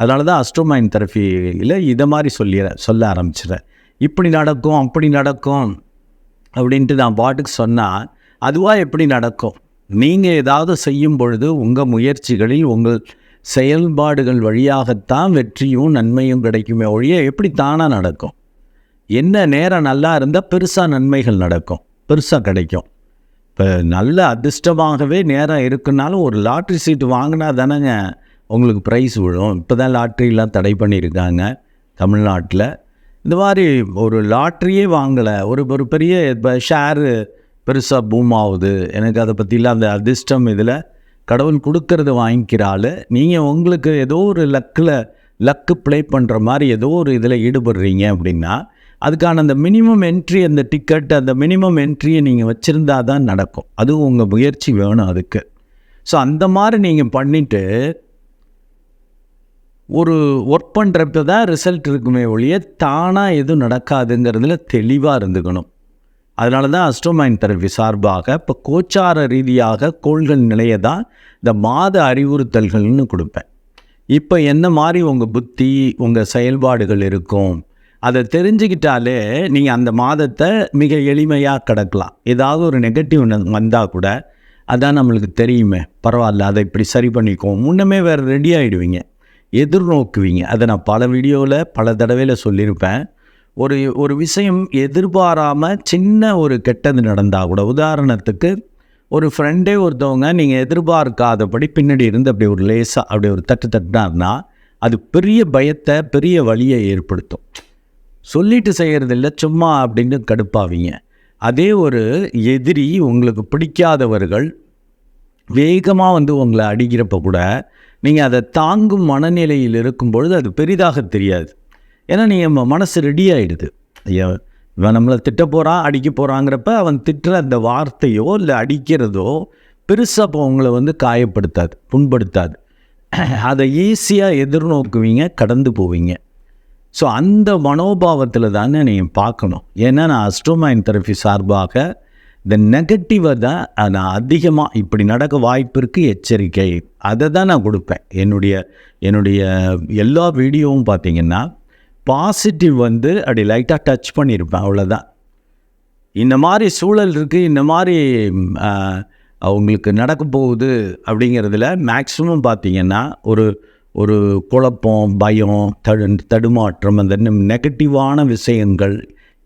அதனால தான் அஸ்ட்ரோமைன் தெரப்பியில் இதை மாதிரி சொல்லிடுறேன் சொல்ல ஆரம்பிச்சிடுறேன். இப்படி நடக்கும் அப்படி நடக்கும் அப்படின்ட்டு நான் பாட்டுக்கு சொன்னால் அதுவாக எப்படி நடக்கும்? நீங்கள் ஏதாவது செய்யும் பொழுது உங்கள் முயற்சிகளில் உங்கள் செயல்பாடுகள் வழியாகத்தான் வெற்றியும் நன்மையும் கிடைக்குமே ஒழிய எப்படி தானாக நடக்கும்? என்ன நேரம் நல்லா இருந்தால் பெருசாக நன்மைகள் நடக்கும் பெருசாக கிடைக்கும். இப்போ நல்ல அதிர்ஷ்டமாகவே நேரம் இருக்குனாலும் ஒரு லாட்ரி சீட்டு வாங்கினா தானேங்க உங்களுக்கு ப்ரைஸ் விழும். இப்போ தான் லாட்ரிலாம் தடை பண்ணியிருக்காங்க தமிழ்நாட்டில். இந்த மாதிரி ஒரு லாட்ரியே வாங்கலை. ஒரு ஒரு பெரிய இப்போ ஷேரு பெருசாக பூம் ஆகுது. எனக்கு அதை பற்றிலாம் அந்த அதிர்ஷ்டம் இதில். கடவுள் கொடுக்கறது வாங்கிக்கிறாள் நீங்கள் உங்களுக்கு ஏதோ ஒரு லக்கில் லக்கு ப்ளே பண்ணுற மாதிரி ஏதோ ஒரு இதில் ஈடுபடுறீங்க அப்படின்னா அதுக்கான அந்த மினிமம் என்ட்ரி அந்த டிக்கெட் அந்த மினிமம் என்ட்ரியை நீங்கள் வச்சுருந்தா தான் நடக்கும். அதுவும் உங்கள் முயற்சி வேணும் அதுக்கு. ஸோ அந்த மாதிரி நீங்கள் பண்ணிவிட்டு ஒரு ஒர்க் பண்ணுறப்ப தான் ரிசல்ட் இருக்குமே ஒழிய தானாக எதுவும் நடக்காதுங்கிறதுல தெளிவாக இருந்துக்கணும். அதனால தான் அஸ்ட்ரோமைன் தெரப்பி சார்பாக இப்போ கோச்சார ரீதியாக கோள்கள் நிலைய தான் இந்த மாத அறிவுறுத்தல்கள்னு கொடுப்பேன். இப்போ என்ன மாதிரி உங்கள் புத்தி உங்கள் செயல்பாடுகள் இருக்கும்? அதை தெரிஞ்சுக்கிட்டாலே நீங்கள் அந்த மாதத்தை மிக எளிமையாக கிடக்கலாம். ஏதாவது ஒரு நெகட்டிவ் வந்தால் கூட அதான் நம்மளுக்கு தெரியுமே. பரவாயில்ல அதை இப்படி சரி பண்ணிக்குவோம். முன்னமே வேறு ரெடி ஆகிடுவீங்க எதிர்நோக்குவீங்க. அதை நான் பல வீடியோவில் பல தடவையில் சொல்லியிருப்பேன். ஒரு ஒரு விஷயம் எதிர்பாராமல் சின்ன ஒரு கெட்டது நடந்தால் கூட உதாரணத்துக்கு ஒரு ஃப்ரெண்டே ஒருத்தவங்க நீங்கள் எதிர்பார்க்காதபடி பின்னாடி இருந்து அப்படி ஒரு லேசாக அப்படி ஒரு தட்டு தட்டினார்னா அது பெரிய பயத்தை பெரிய வழியை ஏற்படுத்தும். சொல்லிட்டு செய்கிறது இல்லை சும்மா அப்படின்னு கடுப்பாவீங்க. அதே ஒரு எதிரி உங்களுக்கு பிடிக்காதவர்கள் வேகமாக வந்து உங்களை அடிக்கிறப்ப கூட நீங்கள் அதை தாங்கும் மனநிலையில் இருக்கும் பொழுது அது பெரிதாக தெரியாது. ஏன்னா நீங்கள் மனசு ரெடி ஆகிடுது இவன் நம்மளை திட்ட போகிறான் அடிக்க போகிறாங்கிறப்ப அவன் திட்டுற அந்த வார்த்தையோ இல்லை அடிக்கிறதோ பெருசாக இப்போ உங்களை வந்து காயப்படுத்தாது புண்படுத்தாது. அதை ஈஸியாக எதிர்நோக்குவீங்க கடந்து போவீங்க. ஸோ அந்த மனோபாவத்தில் தானே நீங்கள் பார்க்கணும். ஏன்னா நான் அஸ்ட்ரோமைன் தெரப்பி சார்பாக இந்த நெகட்டிவை தான் நான் அதிகமாக இப்படி நடக்க வாய்ப்பு இருக்குது எச்சரிக்கை. அதை தான் நான் கொடுப்பேன். என்னுடைய என்னுடைய எல்லா வீடியோவும் பார்த்திங்கன்னா பாசிட்டிவ் வந்து அப்படி லைட்டாக டச் பண்ணியிருப்பேன் அவ்வளோதான் இந்த மாதிரி சூழல் இருக்குது இந்த மாதிரி அவங்களுக்கு நடக்க போகுது அப்படிங்கிறதுல மேக்ஸிமம் பார்த்திங்கன்னா ஒரு ஒரு குழப்பம் பயம் தடு தடுமாற்றம் அந்த நெகட்டிவான விஷயங்கள்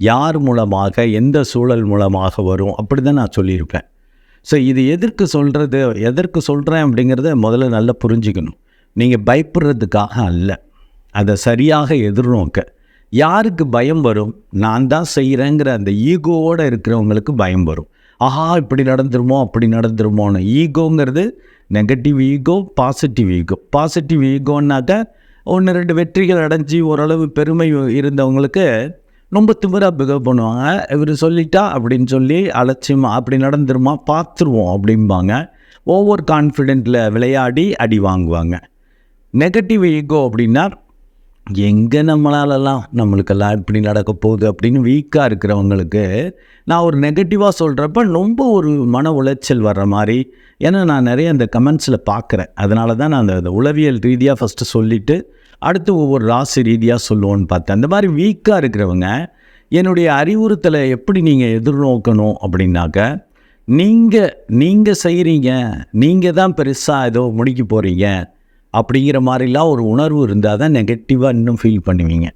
யார் மூலமாக எந்த சூழல் மூலமாக வரும்? அப்படி தான் நான் சொல்லியிருப்பேன். ஸோ இது எதற்கு சொல்கிறது எதற்கு சொல்கிறேன் அப்படிங்கிறத முதல்ல நல்லா புரிஞ்சுக்கணும். நீங்கள் பயப்படுறதுக்காக அல்ல. அதை சரியாக எதிர்நோக்க. யாருக்கு பயம் வரும்? நான் தான் செய்கிறேங்கிற அந்த ஈகோவோடு இருக்கிறவங்களுக்கு பயம் வரும். ஆஹா இப்படி நடந்துருமோ அப்படி நடந்துருமோன்னு. ஈகோங்கிறது negative ego positive ego. Positive ஈகோன்னாக்க ஒன்று ரெண்டு வெற்றிகள் அடைஞ்சி ஓரளவு பெருமை இருந்தவங்களுக்கு ரொம்ப திமிராக பிகவ் பண்ணுவாங்க. இவர் சொல்லிட்டா அப்படின்னு சொல்லி அலட்சியமாக அப்படி நடந்துருமா பார்த்துருவோம் அப்படிம்பாங்க. ஓவர் கான்ஃபிடென்ட்டில் விளையாடி அடி வாங்குவாங்க. நெகட்டிவ் ஈகோ அப்படின்னா எங்கே நம்மளாலலாம் நம்மளுக்கெல்லாம் இப்படி நடக்க போகுது? அப்படின்னு வீக்காக இருக்கிறவங்களுக்கு நான் ஒரு நெகட்டிவாக சொல்கிறப்ப ரொம்ப ஒரு மன உளைச்சல் வர்ற மாதிரி ஏன்னா நான் நிறைய அந்த கமெண்ட்ஸில் பார்க்குறேன். அதனால தான் நான் அந்த உளவியல் ரீதியாக ஃபஸ்ட்டு சொல்லிவிட்டு அடுத்து ஒவ்வொரு ராசி ரீதியாக சொல்லுவோன்னு பார்த்தேன். அந்த மாதிரி வீக்காக இருக்கிறவங்க என்னுடைய அறிவுறுத்தலை எப்படி நீங்கள் எதிர்நோக்கணும் அப்படின்னாக்க நீங்கள் நீங்கள் செய்கிறீங்க நீங்கள் தான் பெருசாக ஏதோ முடிக்க போகிறீங்க அப்படிங்கிற மாதிரிலாம் ஒரு உணர்வு இருந்தால் தான் நெகட்டிவாக இன்னும் ஃபீல் பண்ணுவீங்க.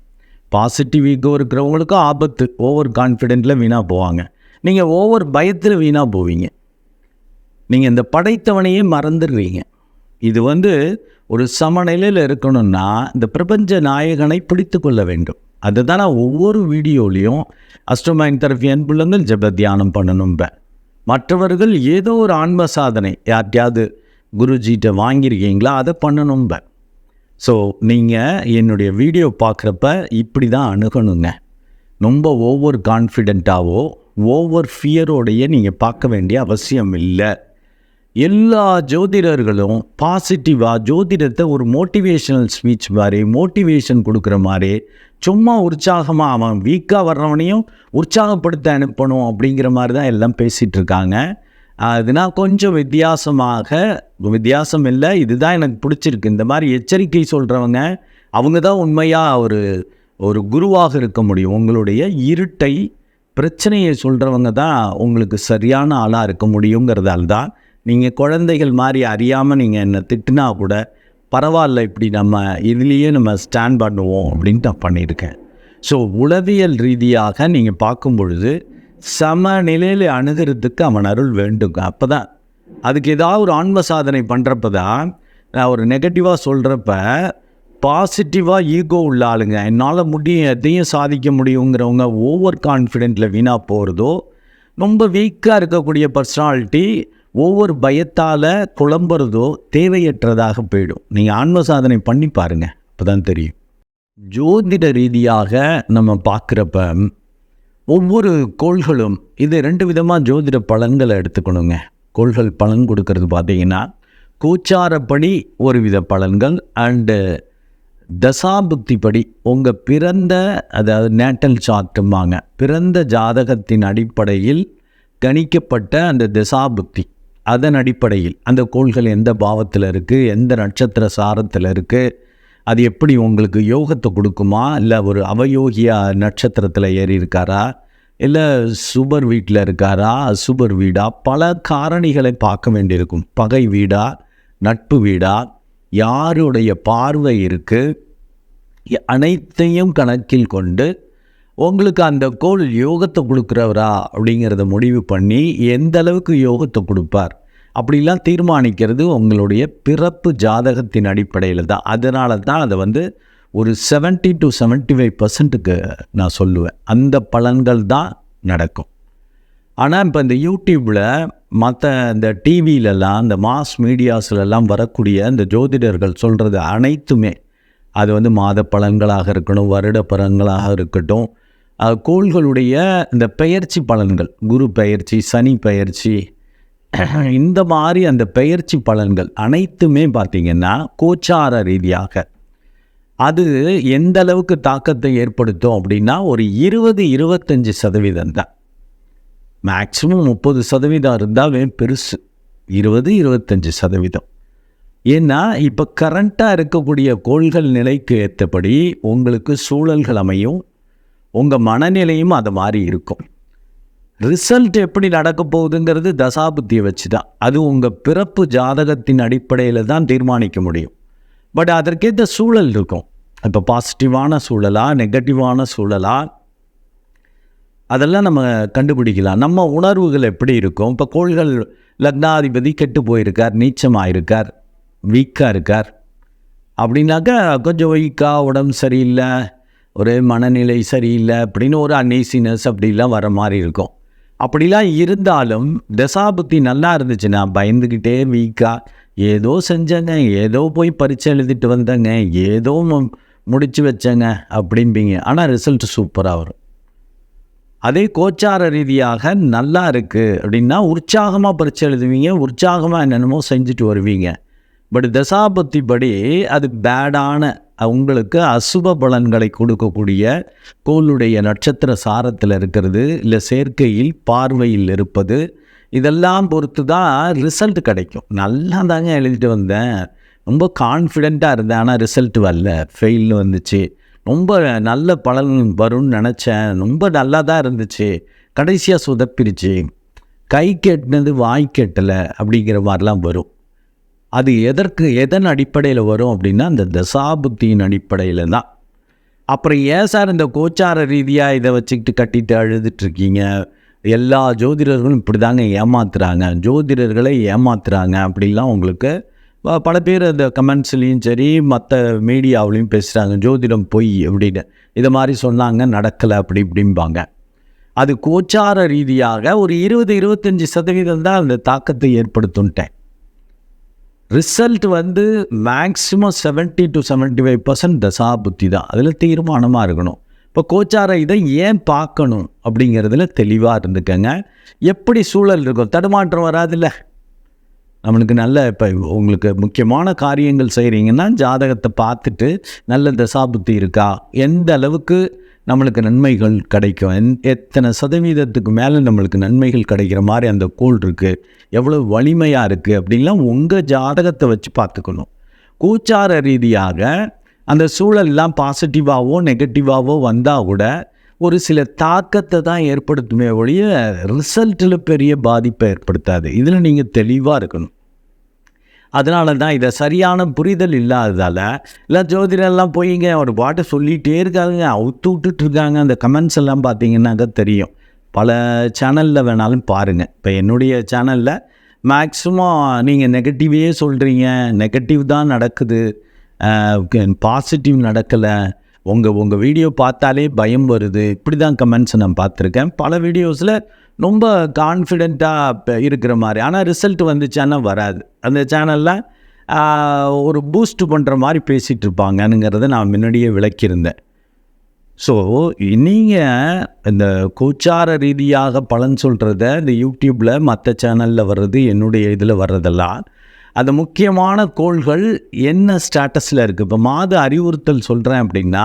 பாசிட்டிவ் ஈகோ இருக்கிறவங்களுக்கும் ஆபத்து ஓவர் கான்ஃபிடென்ட்டில் வீணாக போவாங்க. நீங்கள் ஓவர் பயத்தில் வீணாக போவீங்க. நீங்கள் இந்த படைத்தவனையே மறந்துடுவீங்க இது வந்து ஒரு சமநிலையில் இருக்கணும்னா இந்த பிரபஞ்ச நாயகனை பிடித்து கொள்ள வேண்டும். அதுதான் நான் ஒவ்வொரு வீடியோலையும் அஸ்ட்ரோமைன் தெரப்பி அன்புள்ளங்கள் ஜப தியானம் பண்ணணும்பேன் மற்றவர்கள் ஏதோ ஒரு ஆன்ம சாதனை யார்ட்டையாவது குருஜிகிட்ட வாங்கியிருக்கீங்களா அதை பண்ணணும்பேன் ஸோ நீங்கள் என்னுடைய வீடியோ பார்க்குறப்ப இப்படி தான் அணுகணுங்க. ரொம்ப ஓவர் கான்ஃபிடெண்ட்டாகவோ ஓவர் ஃபியரோடைய நீங்கள் பார்க்க வேண்டிய அவசியம் இல்லை. எல்லா ஜோதிடர்களும் பாசிட்டிவாக ஜோதிடத்தை ஒரு மோட்டிவேஷனல் ஸ்பீச் மாதிரி மோட்டிவேஷன் கொடுக்குற மாதிரி சும்மா உற்சாகமாக அவன் வீக்காக வர்றவனையும் உற்சாகப்படுத்த அனுப்பணும் அப்படிங்கிற மாதிரி தான் எல்லாம் பேசிகிட்டு இருக்காங்க. அதனால் கொஞ்சம் வித்தியாசமாக வித்தியாசம் இல்லை இதுதான் எனக்கு பிடிச்சிருக்கு. இந்த மாதிரி எச்சரிக்கை சொல்கிறவங்க அவங்க தான் உண்மையாக ஒரு ஒரு குருவாக இருக்க முடியும். உங்களுடைய இருட்டை பிரச்சனையை சொல்கிறவங்க தான் உங்களுக்கு சரியான ஆளாக இருக்க முடியுங்கிறதால தான் நீங்கள் குழந்தைகள் மாதிரி அறியாமல் நீங்கள் என்னை திட்டினா கூட பரவாயில்ல இப்படி நம்ம இதுலேயே நம்ம ஸ்டாண்ட் பண்ணுவோம் அப்படின்ட்டு நான் பண்ணியிருக்கேன். ஸோ உளவியல் ரீதியாக நீங்கள் பார்க்கும் பொழுது சமநிலையில் அணுகிறதுக்கு அவன் அருள் வேண்டுங்க அப்போ தான் அதுக்கு ஏதாவது ஒரு ஆன்ம சாதனை பண்ணுறப்ப தான் நான் ஒரு நெகட்டிவாக சொல்கிறப்ப பாசிட்டிவாக ஈகோ உள்ள ஆளுங்க என்னால் முடியும் எதையும் சாதிக்க முடியுங்கிறவங்க ஓவர் கான்ஃபிடென்ட்டில் வீணாக போகிறதோ ரொம்ப வீக்காக இருக்கக்கூடிய பர்சனாலிட்டி ஒவ்வொரு பயத்தால் குழம்புறதோ தேவையற்றதாக போயிடும். நீங்கள் ஆன்ம சாதனை பண்ணி பாருங்கள் அப்போ தான் தெரியும். ஜோதிட ரீதியாக நம்ம பார்க்குறப்ப ஒவ்வொரு கோள்களும் இது ரெண்டு விதமாக ஜோதிட பலன்களை எடுத்துக்கணுங்க. கோள்கள் பலன் கொடுக்கறது பார்த்தீங்கன்னா கூச்சாரப்படி ஒரு வித பலன்கள் அண்டு தசாபுக்திப்படி உங்கள் பிறந்த அதாவது நேட்டல் சார்ட்டும்பாங்க பிறந்த ஜாதகத்தின் அடிப்படையில் கணிக்கப்பட்ட அந்த தசாபுக்தி. அதன் அடிப்படையில் அந்த கோள்கள் எந்த பாவத்தில் இருக்குது எந்த நட்சத்திர சாரத்தில் இருக்குது அது எப்படி உங்களுக்கு யோகத்தை கொடுக்குமா? இல்லை ஒரு அவயோகியா நட்சத்திரத்தில் ஏறி இருக்காரா? இல்லை சுபர் வீட்டில் இருக்காரா? சுபர் வீடா? பல காரணிகளை பார்க்க வேண்டியிருக்கும். பகை வீடா? நட்பு வீடா? யாருடைய பார்வை இருக்குது அனைத்தையும் கணக்கில் கொண்டு உங்களுக்கு அந்த கோள் யோகத்தை கொடுக்குறவரா அப்படிங்கிறத முடிவு பண்ணி எந்த அளவுக்கு யோகத்தை கொடுப்பார்? அப்படிலாம் தீர்மானிக்கிறது உங்களுடைய பிறப்பு ஜாதகத்தின் அடிப்படையில் தான். அதனால தான் அதை வந்து ஒரு செவன்ட்டி டு செவன்ட்டி ஃபைவ் பர்சன்ட்டுக்கு நான் சொல்லுவேன். அந்த பலன்கள் தான் நடக்கும். ஆனால் இப்போ இந்த யூடியூப்பில் மற்ற இந்த டிவியிலலாம் இந்த மாஸ் மீடியாஸ்லலாம் வரக்கூடிய இந்த ஜோதிடர்கள் சொல்கிறது அனைத்துமே. அது வந்து மாத பலன்களாக இருக்கணும் வருட பலன்களாக இருக்கட்டும் கோள்களுடைய இந்த பெயர்ச்சி பலன்கள் குரு பெயர்ச்சி சனி பெயர்ச்சி இந்த மாதிரி அந்த பெயர்ச்சி பலன்கள் அனைத்துமே பார்த்திங்கன்னா கோச்சார ரீதியாக. அது எந்த அளவுக்கு தாக்கத்தை ஏற்படுத்தும் அப்படின்னா ஒரு இருபது இருபத்தஞ்சி சதவீதம் தான். மேக்சிமம் முப்பது சதவீதம் இருந்தாவே பெருசு. இருபது இருபத்தஞ்சி சதவீதம். ஏன்னா இப்போ கரண்ட்டாக இருக்கக்கூடிய கோள்கள் நிலைக்கு ஏற்றபடி உங்களுக்கு சூழல்கள் அமையும் உங்கள் மனநிலையும் அது மாதிரி இருக்கும். ரிசல்ட் எப்படி நடக்க போகுதுங்கிறது தசாபுத்தியை வச்சு தான் அது உங்கள் பிறப்பு ஜாதகத்தின் அடிப்படையில் தான் தீர்மானிக்க முடியும். பட் அதற்கேற்ற சூழல் இருக்கும். இப்போ பாசிட்டிவான சூழலா நெகட்டிவான சூழலா? அதெல்லாம் நம்ம கண்டுபிடிக்கலாம். நம்ம உணர்வுகள் எப்படி இருக்கும்? இப்போ கோள்கள் லக்னாதிபதி கெட்டு போயிருக்கார் நீச்சமாக இருக்கார் வீக்காக இருக்கார். அப்படின்னாக்கா கொஞ்சம் வீக்காக உடம்பு சரியில்லை ஒரு மனநிலை சரியில்லை அப்படின்னு ஒரு அன்னீசினஸ் அப்படிலாம் வர மாதிரி இருக்கும். அப்படிலாம் இருந்தாலும் தசாபுத்தி நல்லா இருந்துச்சுன்னா பயந்துக்கிட்டே வீக்காக ஏதோ செஞ்சேங்க ஏதோ போய் பரீட்சை எழுதிட்டு வந்தேங்க ஏதோ முடிச்சு வச்சேங்க அப்படிம்பீங்க. ஆனால் ரிசல்ட் சூப்பராக வரும். அதே கோச்சார ரீதியாக நல்லா இருக்குது அப்படின்னா உற்சாகமாக பரீட்சை எழுதுவீங்க உற்சாகமாக என்னென்னமோ செஞ்சுட்டு வருவீங்க. பட் தசாபத்தி படி அது பேடான உங்களுக்கு அசுப பலன்களை கொடுக்கக்கூடிய கோளுடைய நட்சத்திர சாரத்தில் இருக்கிறது இல்லை சேர்க்கையில் பார்வையில் இருப்பது இதெல்லாம் பொறுத்து தான் ரிசல்ட் கிடைக்கும். நல்லா தாங்க எழுதிட்டு வந்தேன். ரொம்ப கான்ஃபிடெண்ட்டாக இருந்தேன் ஆனால் ரிசல்ட் வரல. ஃபெயில்னு வந்துச்சு. ரொம்ப நல்ல பலன் வரும்னு நினச்சேன். ரொம்ப நல்லா தான் இருந்துச்சு. கடைசியாக சொதப்பிருச்சு. கை கெட்டினது வாய் கெட்டலை அப்படிங்கிற மாதிரிலாம் வரும். அது எதற்கு எதன் அடிப்படையில் வரும் அப்படின்னா அந்த தசாபுத்தியின் அடிப்படையில் தான். அப்புறம் ஏன் சார் இந்த கோச்சார ரீதியாக இதை வச்சுக்கிட்டு கட்டிட்டு அழுதுட்ருக்கீங்க எல்லா ஜோதிடர்களும் இப்படி தாங்க ஏமாத்துறாங்க. ஜோதிடர்களை ஏமாத்துறாங்க அப்படிலாம் உங்களுக்கு பல பேர் அந்த கமெண்ட்ஸ்லேயும் சரி மற்ற மீடியாவிலையும் பேசுகிறாங்க ஜோதிடம் பொய் அப்படின்னு. இதை மாதிரி சொன்னாங்க நடக்கலை அப்படி இப்படிம்பாங்க. அது கோச்சார ரீதியாக ஒரு இருபது இருபத்தஞ்சி சதவீதம் தான் அந்த தாக்கத்தை ஏற்படுத்துன்ட்டேன். ரிசல்ட் வந்து மேக்ஸிமம் 70 டு 75% ஃபைவ் பர்சன்ட் தசா புத்தி தான். அதில் தீர்மானமாக இருக்கணும். இப்போ கோச்சார இதை ஏன் பார்க்கணும் அப்படிங்கிறதுல தெளிவாக இருந்துக்கங்க. எப்படி சூழல் இருக்கும் தடுமாற்றம் வராதுல்ல. நம்மளுக்கு நல்ல இப்போ உங்களுக்கு முக்கியமான காரியங்கள் செய்கிறீங்கன்னா ஜாதகத்தை பார்த்துட்டு நல்ல தசாபுத்தி இருக்கா? எந்த அளவுக்கு நம்மளுக்கு நன்மைகள் கிடைக்கும். எத்தனை சதவீதத்துக்கு மேலே நம்மளுக்கு நன்மைகள் கிடைக்கிற மாதிரி அந்த கோல் இருக்குது எவ்வளோ வலிமையாக இருக்குது அப்படின்லாம் உங்கள் ஜாதகத்தை வச்சு பார்த்துக்கணும். கூச்சார ரீதியாக அந்த சூழல்லாம் பாசிட்டிவாகவோ நெகட்டிவாகவோ வந்தால் கூட ஒரு சில தாக்கத்தை தான் ஏற்படுத்துமே ஒழிய ரிசல்ட்டில் பெரிய பாதிப்பை ஏற்படுத்தாது. இதில் நீங்கள் தெளிவாக இருக்கணும். அதனால தான் இதை சரியான புரிதல் இல்லாததால் இல்லை ஜோதிடெல்லாம் போயிங்க ஒரு பாட்டை சொல்லிகிட்டே இருக்காங்க அவுத்து விட்டுட்ருக்காங்க அந்த கமெண்ட்ஸ் எல்லாம் பார்த்தீங்கன்னாக்கா தெரியும். பல சேனலில் வேணாலும் பாருங்கள் இப்போ என்னுடைய சேனலில் மேக்ஸிமம் நீங்கள் நெகட்டிவே சொல்கிறீங்க நெகட்டிவ் தான் நடக்குது. பாசிட்டிவ் நடக்கலை. உங்கள் உங்கள் வீடியோ பார்த்தாலே பயம் வருது. இப்படி தான் கமெண்ட்ஸ் நான் பார்த்துருக்கேன். பல வீடியோஸில் ரொம்ப கான்ஃபிடெண்ட்டாக இருக்கிற மாதிரி. ஆனால் ரிசல்ட் வந்துச்சான்னா வராது. அந்த சேனலில் ஒரு பூஸ்ட் பண்ணுற மாதிரி பேசிகிட்டு இருப்பாங்கனுங்கிறத நான் முன்னாடியே விளக்கியிருந்தேன். ஸோ நீங்கள் இந்த கோச்சார ரீதியாக பலன் சொல்கிறத இந்த யூடியூப்பில் மற்ற சேனலில் வர்றது என்னுடைய இதில் வர்றதெல்லாம் அந்த முக்கியமான கோள்கள் என்ன ஸ்டேட்டஸில் இருக்குது இப்போ மாத அறிவுறுத்தல் சொல்கிறேன் அப்படின்னா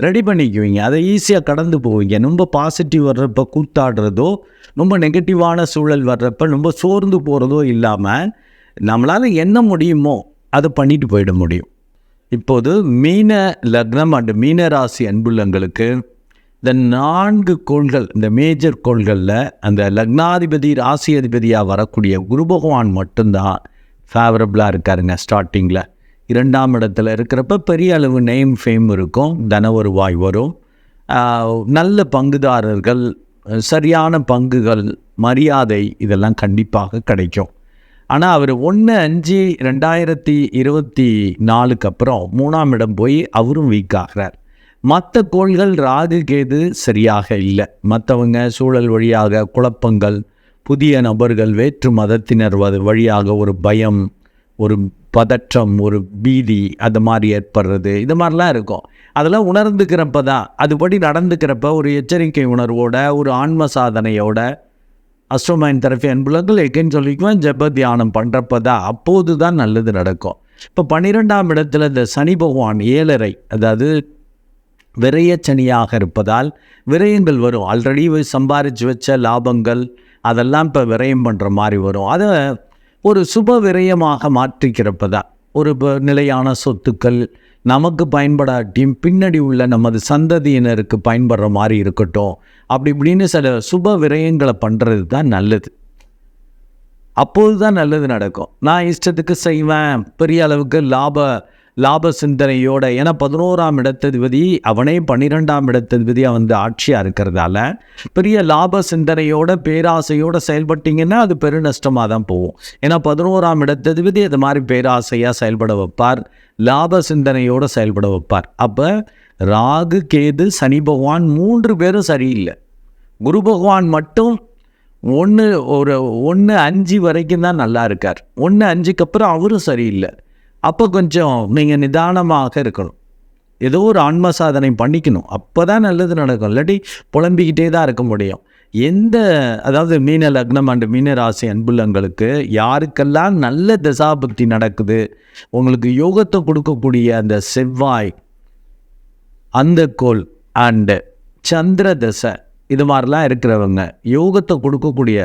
ரெடி பண்ணிக்குவீங்க. அதை ஈஸியாக கடந்து போவீங்க. ரொம்ப பாசிட்டிவ் வர்றப்போ கூத்தாடுறதோ ரொம்ப நெகட்டிவான சூழல் வர்றப்ப ரொம்ப சோர்ந்து போகிறதோ இல்லாமல் நம்மளால் என்ன முடியுமோ அதை பண்ணிட்டு போயிட முடியும். இப்போது மீன லக்னம் அண்டு மீன ராசி அன்புள்ளங்களுக்கு இந்த நான்கு கோள்கள் இந்த மேஜர் கோள்களில் அந்த லக்னாதிபதி ராசி அதிபதியாக வரக்கூடிய குரு பகவான் மட்டும்தான் ஃபேவரபுளாக இருக்காருங்க ஸ்டார்டிங்கில் இரண்டாம் இடத்துல இருக்கிறப்ப பெரிய அளவு நேம் ஃபேம் இருக்கும் தன வருவாய் வரும். நல்ல பங்குதாரர்கள் சரியான பங்குகள் மரியாதை இதெல்லாம் கண்டிப்பாக கிடைக்கும். ஆனால் அவர் ஒன்று அஞ்சு ரெண்டாயிரத்தி இருபத்தி நாலுக்கு அப்புறம் மூணாம் இடம் போய் அவரும் வீக் ஆகிறார். மற்ற கோள்கள் ராகு கேது சரியாக இல்லை. மற்றவங்க சூழல் வழியாக குழப்பங்கள் புதிய நபர்கள் வேற்று மதத்தினர் வழியாக ஒரு பயம் ஒரு பதற்றம் ஒரு பீதி அது மாதிரி ஏற்படுறது இது மாதிரிலாம் இருக்கும். அதெல்லாம் உணர்ந்துக்கிறப்ப தான் அதுபடி நடந்துக்கிறப்ப ஒரு எச்சரிக்கை உணர்வோட ஒரு ஆன்ம சாதனையோட அஸ்ட்ரோமைன் தெரப்பி அன்புலங்கள் எக்கேன்னு சொல்லிக்குவேன் ஜெப தியானம் பண்ணுறப்ப தான் அப்போது தான் நல்லது நடக்கும். இப்போ பன்னிரெண்டாம் இடத்துல இந்த சனி பகவான் ஏழரை அதாவது விரயச்சனியாக இருப்பதால் விரயங்கள் வரும். ஆல்ரெடி சம்பாரித்து வச்ச லாபங்கள் அதெல்லாம் இப்போ விரயம் பண்ணுற மாதிரி வரும். அதை ஒரு சுப விரயமாக மாற்றிக்கிறப்பதா ஒரு நிலையான சொத்துக்கள் நமக்கு பயன்படாட்டியும் பின்னாடி உள்ள நமது சந்ததியினருக்கு பயன்படுற மாதிரி இருக்கட்டும். அப்படி இப்படின்னு சில சுப விரயங்களை பண்ணுறது தான் நல்லது. அப்போது தான் நல்லது நடக்கும். நான் இஷ்டத்துக்கு செய்வேன். பெரிய அளவுக்கு லாப லாப சிந்தனையோட ஏன்னா பதினோராம் இடத்ததிபதி அவனே பன்னிரெண்டாம் இடத்ததிபதியாக வந்து ஆட்சியாக இருக்கிறதால பெரிய லாப சிந்தனையோட பேராசையோட செயல்பட்டிங்கன்னா அது பெருநஷ்டமாக தான் போகும். ஏன்னா பதினோராம் இடத்ததிபதி அது மாதிரி பேராசையாக செயல்பட வைப்பார் லாப சிந்தனையோட செயல்பட வைப்பார். அப்போ ராகு கேது சனி பகவான் மூன்று பேரும் சரியில்லை. குரு பகவான் மட்டும் ஒன்று ஒரு ஒன்று அஞ்சு வரைக்கும் தான் நல்லா இருக்கார். ஒன்று அஞ்சுக்கு அப்புறம் அவரும் சரியில்லை. அப்போ கொஞ்சம் நீங்கள் நிதானமாக இருக்கணும். ஏதோ ஒரு ஆன்ம சாதனை பண்ணிக்கணும். அப்போ தான் நல்லது நடக்கும். இல்லாட்டி புலம்பிக்கிட்டே தான் இருக்க முடியும். எந்த அதாவது மீன லக்னம் அண்டு மீன ராசி அன்புள்ளங்களுக்கு யாருக்கெல்லாம் நல்ல தசாபக்தி நடக்குது உங்களுக்கு யோகத்தை கொடுக்கக்கூடிய அந்த செவ்வாய் அந்த கோல் அண்டு சந்திர தசை இது மாதிரிலாம் இருக்கிறவங்க யோகத்தை கொடுக்கக்கூடிய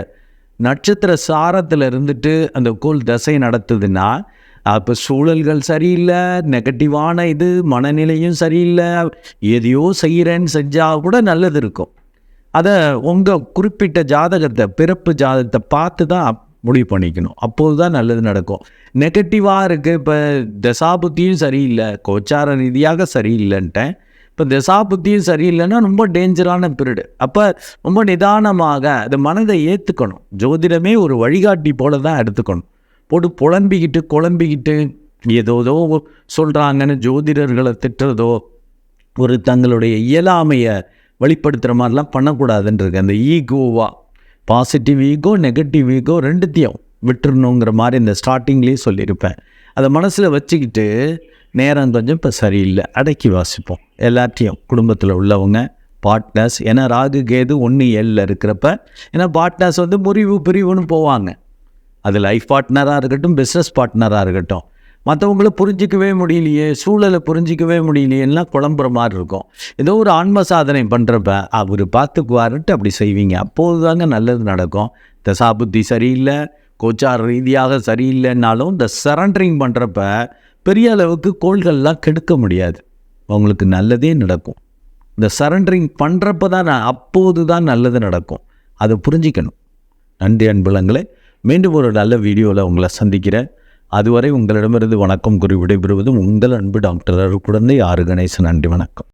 நட்சத்திர சாரத்தில் இருந்துட்டு அந்த கோல் தசை நடத்துதுன்னா அப்போ சூழல்கள் சரியில்லை நெகட்டிவான இது மனநிலையும் சரியில்லை எதையோ செய்கிறேன்னு செஞ்சால் கூட நல்லது இருக்கும். அதை உங்கள் குறிப்பிட்ட ஜாதகத்தை பிறப்பு ஜாதகத்தை பார்த்து தான் முடிவு பண்ணிக்கணும். அப்போது தான் நல்லது நடக்கும். நெகட்டிவாக இருக்குது இப்போ தசாபுத்தியும் சரியில்லை கோச்சார ரீதியாக சரியில்லைன்ட்டேன். இப்போ தசாபுத்தியும் சரியில்லைன்னா ரொம்ப டேஞ்சரான பீரியடு அப்போ ரொம்ப நிதானமாக அது மனதை ஏற்றுக்கணும் ஜோதிடமே ஒரு வழிகாட்டி போல தான் எடுத்துக்கணும். போட்டு புலம்பிக்கிட்டு குழம்பிக்கிட்டு ஏதோதோ சொல்கிறாங்கன்னு ஜோதிடர்களை திட்டுறதோ ஒரு தங்களுடைய இயலாமையை வெளிப்படுத்துகிற மாதிரிலாம் பண்ணக்கூடாதுன்றது. அந்த ஈகோவா பாசிட்டிவ் ஈகோ நெகட்டிவ் ஈகோ ரெண்டுத்தையும் விட்டுறணுங்கிற மாதிரி இந்த ஸ்டார்டிங்லேயே சொல்லியிருப்பேன். அதை மனசில் வச்சுக்கிட்டு நேரம் கொஞ்சம் இப்போ சரியில்லை. அடக்கி வாசிப்போம். எல்லாத்தையும் குடும்பத்தில் உள்ளவங்க பார்ட்னர்ஸ் ஏன்னா ராகு கேது ஒன்று ஏழில் இருக்கிறப்ப ஏன்னா பாட்னாஸ் வந்து முறிவு பிரிவுன்னு போவாங்க. அது லைஃப் பார்ட்னராக இருக்கட்டும் பிஸ்னஸ் பார்ட்னராக இருக்கட்டும். மற்றவங்கள புரிஞ்சிக்கவே முடியலையே சூழலை புரிஞ்சிக்கவே முடியலையெல்லாம் குழம்புற மாதிரி இருக்கும். ஏதோ ஒரு ஆன்ம சாதனை பண்ணுறப்ப அவர் பார்த்துக்குவாருன்ட்டு அப்படி செய்வீங்க. அப்போது தாங்க நல்லது நடக்கும். தசாபுத்தி சரியில்லை கோச்சார ரீதியாக சரியில்லைன்னாலும் இந்த சரண்டரிங் பண்ணுறப்ப பெரிய அளவுக்கு கோள்கள்லாம் கெடுக்க முடியாது. அவங்களுக்கு நல்லதே நடக்கும். இந்த சரண்டரிங் பண்ணுறப்ப தான் நான் அப்போது தான் நல்லது நடக்கும். அதை புரிஞ்சிக்கணும். நன்றி அன்புலங்களே மீண்டும் ஒரு நல்ல வீடியோவில் உங்களை சந்திக்கிறேன். அதுவரை உங்களிடமிருந்து வணக்கம் கூறி விடைபெறுவது உங்கள் அன்பு டாக்டர் குழந்தை ஆறு கணேசன். நன்றி வணக்கம்.